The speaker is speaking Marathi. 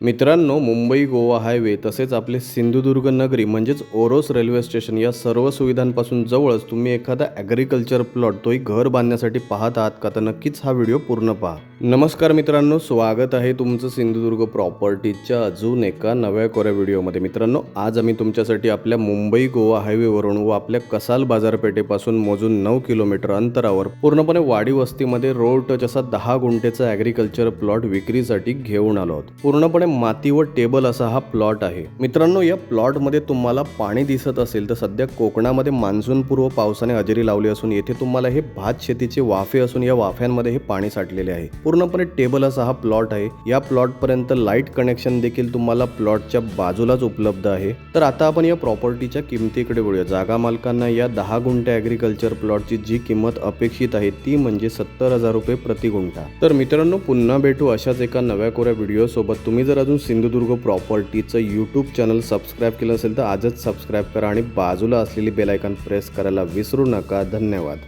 मित्रांनो मुंबई गोवा हायवे तसेच आपले सिंधुदुर्ग नगरी म्हणजेच ओरोस रेल्वे स्टेशन या सर्व सुविधांपासून जवळच तुम्ही एखादा ॲग्रिकल्चर प्लॉट तोही घर बांधण्यासाठी पाहत आहात का तर नक्कीच हा व्हिडिओ पूर्ण पहा. नमस्कार मित्रांनो स्वागत आहे तुमचं सिंधुदुर्ग प्रॉपर्टीच्या अजून एका नव्या कोऱ्या व्हिडिओमध्ये. मित्रांनो आज आम्ही तुमच्यासाठी आपल्या मुंबई गोवा हायवेवरून व आपल्या कसाल बाजारपेठेपासून मोजून नऊ किलोमीटर अंतरावर पूर्णपणे वाडी वस्तीमध्ये रोड टच असा दहा गुंठेचा ॲग्रिकल्चर प्लॉट विक्रीसाठी घेऊन आलो आहोत. पूर्णपणे मातीवर टेबल असा हा प्लॉट आहे. मित्रांनो या प्लॉटमध्ये तुम्हाला पाणी दिसत असेल तर सध्या कोकणामध्ये मान्सून पूर्व पावसाने हजेरी लावली असून येथे तुम्हाला हे भात शेतीचे वाफे असून या वाफ्यांमध्ये हे पाणी साठलेले आहे. पूर्णपणे टेबल असा हा प्लॉट आहे. या प्लॉट पर्यंत लाइट कनेक्शन देखील तुम्हाला प्लॉटच्या बाजूलाच उपलब्ध आहे. तर आता आपण या प्रॉपर्टीच्या किमतीकडे वळूया. जागा मालकांना या दहा गुंठ्या ॲग्रिकल्चर प्लॉटची जी किंमत अपेक्षित आहे ती म्हणजे सत्तर हजार रुपये प्रति गुंठा. तर मित्रांनो पुन्हा भेटू अशाच एका नव्या कोऱ्या व्हिडिओ सोबत. तुम्ही जर अजून सिंधुदुर्ग प्रॉपर्टीचं यूट्यूब चॅनल सबस्क्राईब केलं असेल तर आजच सबस्क्राईब करा आणि बाजूला असलेली बेलायकन प्रेस करायला विसरू नका. धन्यवाद.